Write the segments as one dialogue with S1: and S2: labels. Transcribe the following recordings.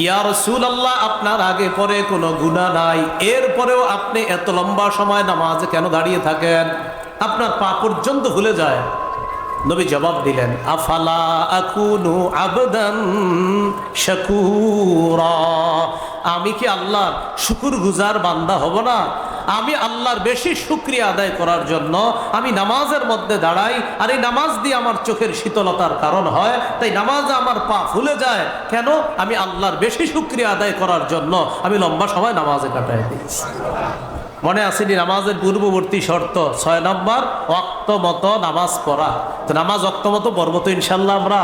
S1: ইয়া আল্লাহ আপনার আগে পরে কোনো গুণা নাই, এরপরেও আপনি এত লম্বা সময় নামাজে কেন দাঁড়িয়ে থাকেন? আপনার পা পর্যন্ত ভুলে যায়। নবী জবাব দিলেন, আফালা আকুনু আবদান শাকুরা। আমি কি আল্লাহ শুকুর গুজার বান্দা হব না? আমি আল্লাহর বেশি শুক্রিয়া আদায় করার জন্য আমি নামাজের মধ্যে দাঁড়াই, আর এই নামাজ দিয়ে আমার চোখের শীতলতার কারণ হয়, তাই নামাজে আমার পা ফুলে যায়। কেন? আমি আল্লাহর বেশি শুক্রিয়া আদায় করার জন্য আমি লম্বা সময় নামাজে কাটাই দিয়েছি মনে আসেনি নামাজের পূর্ববর্তী শর্ত? ছয় নম্বর অক্তমত নামাজ পড়া। তো নামাজ অক্তমত পড়ব তো ইনশাল্লাহ আমরা।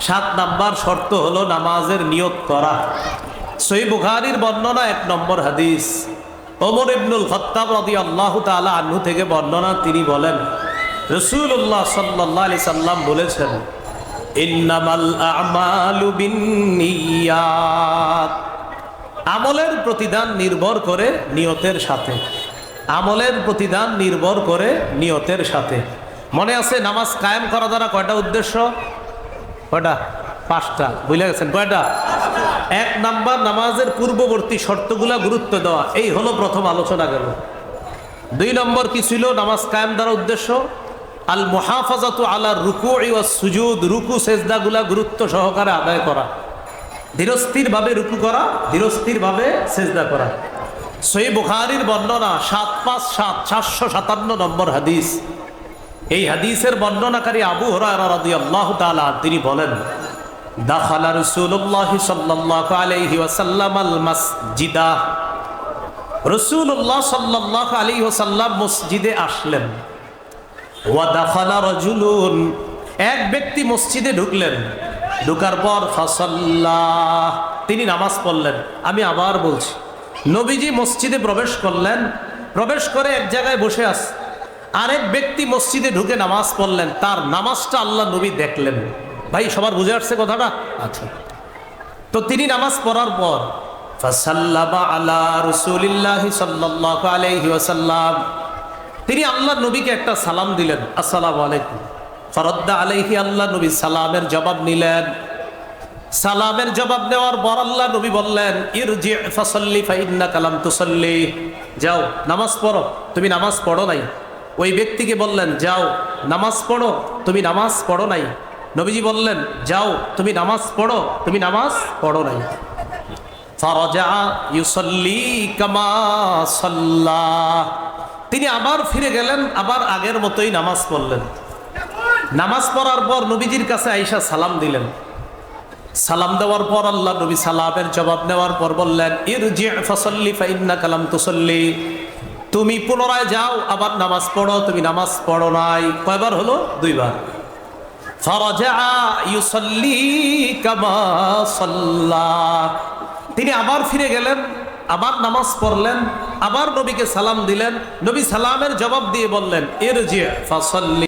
S1: সাত নাম্বার শর্ত হলো নামাজের নিয়ত করা। সই বুখারির বর্ণনা এক নম্বর হাদিস। ওমর ইবনুল খত্তাব রদি আল্লাহ তালা আনহু থেকে বর্ণনা তিনি বলেন রসুল্লাহ সাল্লাহ আলি সাল্লাম বলেছেন, ইন্নামাল আমালু আমলের প্রতিদান নির্ভর করে নিয়তের সাথে। আমলের প্রতিদান নির্ভর করে নিয়তের সাথে। মনে আছে নামাজ কায়েম করা দ্বারা কয়টা উদ্দেশ্য? কয়টা? পাঁচটা। বুঝলে গেছেন, কয়টা? এক নাম্বার নামাজের পূর্ববর্তী শর্তগুলা গুরুত্ব দেওয়া। এই হলো প্রথম আলোচনা গেল। দুই নম্বর কি ছিল? নামাজ কায়েম দ্বারা উদ্দেশ্য? আল মুহাফাজাত আলার রুকু সুজুদ, রুকু, সেজদাগুলা গুরুত্ব সহকারে আদায় করা। ধীরস্থিরভাবে রুকু করা, ধীরস্থিরভাবে সেজদা করা। সই বুখারির বর্ণনা সাত পাঁচ সাত সাতশো সাতান্ন নম্বর হাদিস। এই হাদিসের বর্ণনাকারী আবু তাআলা তিনি বলেন দাখালা রাসূলুল্লাহ সাল্লাল্লাহু আলাইহি ওয়াসাল্লাম আল মাসজিদা। রাসূলুল্লাহ সাল্লাল্লাহু আলাইহি ওয়াসাল্লাম মসজিদে আসলেন। ওয়া দাখালা রাজুলুন, এক ব্যক্তি মসজিদে ঢুকলেন। ঢুকার পর ফাসাল্লাহ তিনি নামাজ পড়লেন। আমি আবার বলছি, নবীজি মসজিদে প্রবেশ করলেন। প্রবেশ করে এক জায়গায় বসে আস। আরেক ব্যক্তি মসজিদে ঢুকে নামাজ পড়লেন। তার নামাজটা আল্লাহ নবী দেখলেন। ভাই সবার বুঝে আসছে কথাটা? আচ্ছা। তো তিনি নামাজ পড়ার পর তিনি আল্লাহ নবীকে একটা সালাম দিলেন আসসালামু আলাইকুম। ফরদ্দা আলাইহি আল্লাহ নবী সালামের জবাব নিলেন। সালামের জবাব নেওয়ার পর আল্লাহ নবী বললেন ইরজি ফাসাল্লি ফাইন্না কালাম তুসাল্লি। যাও নামাজ পড়ো তুমি নামাজ পড়ো নাই। ওই ব্যক্তিকে বললেন যাও নামাজ পড়ো তুমি নামাজ পড়ো নাই। নবীজি বললেন, যাও, তুমি নামাজ পড়ো। তুমি নামাজ পড়ো নাই। তিনি আবার ফিরে গেলেন, আবার আগের মতোই নামাজ পড়লেন। নামাজ পড়ার পর নবীজির কাছে আইসা সালাম দিলেন। সালাম দেওয়ার পর আল্লাহ নবী সালামের জবাব নেওয়ার পর বললেন, ইরজি ফাসাল্লি ফাইন্না কালাম তুসল্লি। তুমি পুনরায় যাও, আবার নামাজ পড়ো। তুমি নামাজ পড়ো নাই। কয়বার হলো? দুইবার। তিনি আবার ফিরে গেলেন, আবার নামাজ পড়লেন, আবার নবীকে সালাম দিলেন, নবী সালামের জবাব দিয়ে বললেন এর ফাসাল্লি